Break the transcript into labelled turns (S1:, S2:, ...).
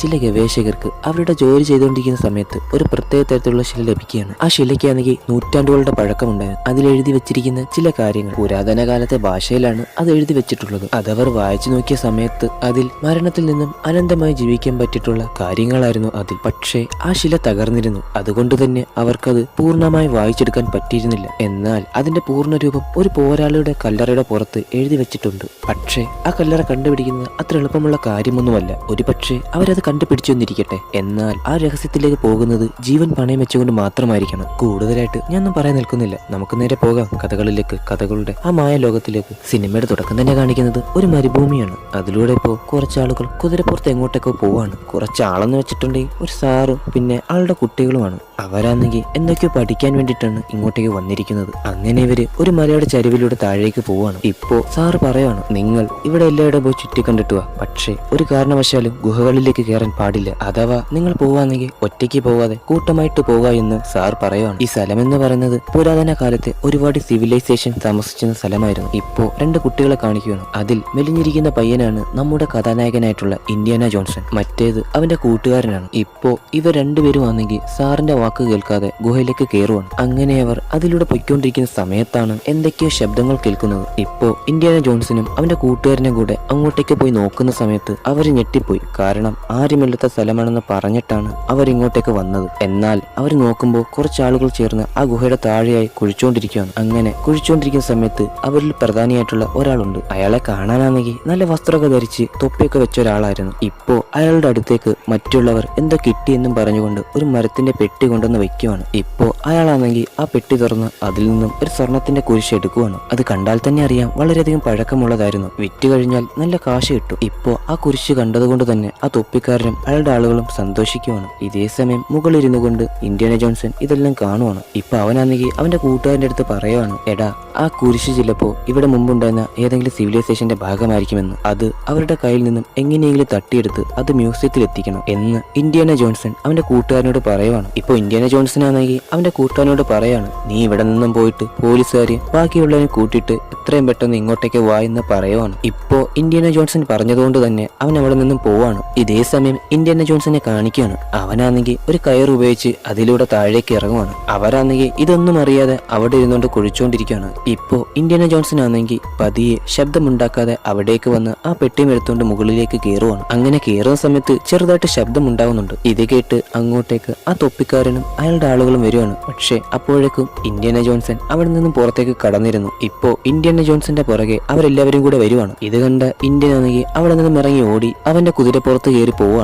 S1: ചില ഗവേഷകർക്ക് അവരുടെ ജോലി ചെയ്തുകൊണ്ടിരിക്കുന്ന സമയത്ത് ഒരു പ്രത്യേക തരത്തിലുള്ള ശില ലഭിക്കുകയാണ്. ആ ശിലയ്ക്കാണെങ്കിൽ നൂറ്റാണ്ടുകളുടെ പഴക്കമുണ്ടായിരുന്നു. എഴുതി വെച്ചിരിക്കുന്ന ചില കാര്യങ്ങൾ പുരാതന കാലത്തെ ഭാഷയിലാണ് അത് എഴുതി വെച്ചിട്ടുള്ളത്. അതവർ വായിച്ചു നോക്കിയ സമയത്ത് അതിൽ മരണത്തിൽ നിന്നും അനന്തമായി ജീവിക്കാൻ പറ്റിയിട്ടുള്ള കാര്യങ്ങളായിരുന്നു അതിൽ. പക്ഷേ ആ ശില തകർന്നിരുന്നു. അതുകൊണ്ട് തന്നെ അവർക്കത് പൂർണമായി വായിച്ചെടുക്കാൻ പറ്റിയിരുന്നില്ല. എന്നാൽ അതിന്റെ പൂർണ രൂപം ഒരു പോരാളിയുടെ കല്ലറയുടെ പുറത്ത് എഴുതി വെച്ചിട്ടുണ്ട്. പക്ഷേ ആ കല്ലറ കണ്ടുപിടിക്കുന്നത് അത്ര എളുപ്പമുള്ള കാര്യമൊന്നുമല്ല. ഒരു പക്ഷേ അവരത് കണ്ടുപിടിച്ചു എന്നിരിക്കട്ടെ എന്നാൽ ആ രഹസ്യത്തിലേക്ക് പോകുന്നത് ജീവൻ പണയം വെച്ചുകൊണ്ട് മാത്രമായിരിക്കണം. കൂടുതലായിട്ട് ഞാനൊന്നും പറയാൻ നിൽക്കുന്നില്ല. നമുക്ക് നേരെ പോകാം. കഥകളിലേക്ക് കഥകളുടെ ആ മായ ലോകത്തിലേക്ക്. സിനിമയുടെ തുടക്കം തന്നെ കാണിക്കുന്നത് ഒരു മരുഭൂമിയാണ്. അതിലൂടെ ഇപ്പോ കുറച്ചാളുകൾ കുതിരപ്പുറത്ത് എങ്ങോട്ടൊക്കെ പോവാണ്. കുറച്ചാളെന്ന് വെച്ചിട്ടുണ്ടെങ്കിൽ ഒരു സാറും പിന്നെ ആളുടെ കുട്ടികളുമാണ്. അവരാണെങ്കിൽ എന്തൊക്കെയോ പഠിക്കാൻ വേണ്ടിയിട്ടാണ് ഇങ്ങോട്ടേക്ക് വന്നിരിക്കുന്നത്. അങ്ങനെ ഇവർ ഒരു മലയുടെ ചരിവിലൂടെ താഴേക്ക് പോവാണ്. ഇപ്പോ സാറ് പറയാണ് നിങ്ങൾ ഇവിടെ എല്ലാവരുടെ പോയി ചുറ്റി കണ്ടിട്ട് വാ പക്ഷേ ഒരു കാരണവശാലും ഗുഹകളിലേക്ക് പാടില്ല. അഥവാ നിങ്ങൾ പോവാണെങ്കിൽ ഒറ്റയ്ക്ക് പോവാതെ കൂട്ടമായിട്ട് പോവുക എന്ന് സാർ പറയുവാണ്. ഈ സ്ഥലം എന്ന് പറയുന്നത് പുരാതന കാലത്തെ ഒരുപാട് സിവിലൈസേഷൻ താമസിച്ചിരുന്ന സ്ഥലമായിരുന്നു. ഇപ്പോ രണ്ട് കുട്ടികളെ കാണിക്കുകയാണ്. അതിൽ മെലിഞ്ഞിരിക്കുന്ന പയ്യനാണ് നമ്മുടെ കഥാനായകനായിട്ടുള്ള ഇന്ത്യാന ജോൺസൺ. മറ്റേത് അവന്റെ കൂട്ടുകാരനാണ്. ഇപ്പോ ഇവർ രണ്ടുപേരും ആണെങ്കിൽ സാറിന്റെ വാക്ക് കേൾക്കാതെ ഗുഹയിലേക്ക് കയറുവാണ് അങ്ങനെ അവർ അതിലൂടെ പൊയ്ക്കൊണ്ടിരിക്കുന്ന സമയത്താണ് എന്തൊക്കെയോ ശബ്ദങ്ങൾ കേൾക്കുന്നത്. ഇപ്പോ ഇന്ത്യാന ജോൺസണും അവന്റെ കൂട്ടുകാരനും കൂടെ അങ്ങോട്ടേക്ക് പോയി നോക്കുന്ന സമയത്ത് അവർ ഞെട്ടിപ്പോയി. കാരണം ആരുമില്ലാത്ത സ്ഥലമാണെന്ന് പറഞ്ഞിട്ടാണ് അവരിങ്ങോട്ടേക്ക് വന്നത്. എന്നാൽ അവർ നോക്കുമ്പോൾ കുറച്ച് ആളുകൾ ചേർന്ന് ആ ഗുഹയുടെ താഴെയായി കുഴിച്ചുകൊണ്ടിരിക്കുകയാണ് അങ്ങനെ കുഴിച്ചുകൊണ്ടിരിക്കുന്ന സമയത്ത് അവരിൽ പ്രധാനിയായിട്ടുള്ള ഒരാളുണ്ട്. അയാളെ കാണാനാണെങ്കിൽ നല്ല വസ്ത്രമൊക്കെ ധരിച്ച് തൊപ്പിയൊക്കെ വെച്ച ഒരാളായിരുന്നു. ഇപ്പോ അയാളുടെ അടുത്തേക്ക് മറ്റുള്ളവർ എന്തോ കിട്ടിയെന്നും പറഞ്ഞുകൊണ്ട് ഒരു മരത്തിന്റെ പെട്ടി കൊണ്ടുവന്ന് വെക്കുവാണ്. ഇപ്പോ അയാളാണെങ്കിൽ ആ പെട്ടി തുറന്ന് അതിൽ നിന്നും ഒരു സ്വർണത്തിന്റെ കുരിശ് എടുക്കുവാണ്. അത് കണ്ടാൽ തന്നെ അറിയാം വളരെയധികം പഴക്കമുള്ളതായിരുന്നു. വിറ്റ് കഴിഞ്ഞാൽ നല്ല കാശ് കിട്ടും. ഇപ്പോ ആ കുരിശ് കണ്ടതുകൊണ്ട് തന്നെ ആ തൊപ്പിക്കാരനും അയാളുടെ ആളുകളും സന്തോഷിക്കുവാണ്. ഇതേ സമയം മുകളിരുന്നു കൊണ്ട് ഇന്ത്യാന ജോൺസൺ ഇതെല്ലാം കാണുവാണ്. ഇപ്പൊ അവനാണെങ്കിൽ അവന്റെ കൂട്ടുകാരന്റെ അടുത്ത് പറയുവാണ് എടാ ആ കുരിശ് ചിലപ്പോ ഇവിടെ മുമ്പുണ്ടായിരുന്ന ഏതെങ്കിലും സിവിലൈസേഷന്റെ ഭാഗമായിരിക്കുമെന്ന്. അത് അവരുടെ കയ്യിൽ നിന്നും എങ്ങനെയെങ്കിലും തട്ടിയെടുത്ത് അത് മ്യൂസിയത്തിൽ എത്തിക്കണം എന്ന് ഇന്ത്യാന ജോൺസൺ അവന്റെ കൂട്ടുകാരനോട് പറയുവാണ്. ഇപ്പൊ ഇന്ത്യാന ജോൺസൺ ആണെങ്കിൽ അവന്റെ കൂട്ടുകാരനോട് പറയാണ് നീ ഇവിടെ നിന്നും പോയിട്ട് പോലീസുകാരെ ബാക്കിയുള്ളവരെ കൂട്ടിയിട്ട് എത്രയും പെട്ടെന്ന് ഇങ്ങോട്ടേക്ക് വാ എന്ന് പറയുവാണ്. ഇപ്പോ ഇന്ത്യാന ജോൺസൺ പറഞ്ഞതുകൊണ്ട് തന്നെ അവൻ അവിടെ നിന്നും പോവാണ്. ഇതേ സമയം ഇന്ത്യാന ജോൺസനെ കാണിക്കുകയാണ്. അവനാണെങ്കിൽ ഒരു കയർ ഉപയോഗിച്ച് അതിലൂടെ താഴേക്ക് ഇറങ്ങുവാണ്. അവരാണെങ്കിൽ ഇതൊന്നും അറിയാതെ അവിടെ ഇരുന്നുകൊണ്ട് കുഴിച്ചുകൊണ്ടിരിക്കുകയാണ് ഇപ്പോ ഇന്ത്യന ജോൺസൺ ആണെങ്കിൽ പതിയെ ശബ്ദമുണ്ടാക്കാതെ അവിടേക്ക് വന്ന് ആ പെട്ടിയും എടുത്തുകൊണ്ട് മുകളിലേക്ക് കയറുവാണ്. അങ്ങനെ കയറുന്ന സമയത്ത് ചെറുതായിട്ട് ശബ്ദം ഉണ്ടാവുന്നുണ്ട് ഇത് കേട്ട് അങ്ങോട്ടേക്ക് ആ തൊപ്പിക്കാരനും അയാളുടെ ആളുകളും വരുവാണ്. പക്ഷേ അപ്പോഴേക്കും ഇന്ത്യന ജോൺസൺ അവിടെ നിന്നും പുറത്തേക്ക് കടന്നിരുന്നു. ഇപ്പോ ഇന്ത്യന ജോൺസന്റെ പുറകെ അവരെല്ലാവരും കൂടെ വരുവാണ്. ഇത് കണ്ട ഇന്ത്യൻ ആണെങ്കിൽ അവിടെ നിന്നും ഇറങ്ങി ഓടി അവന്റെ കുതിരപ്പുറത്ത് കയറി പോവാണ്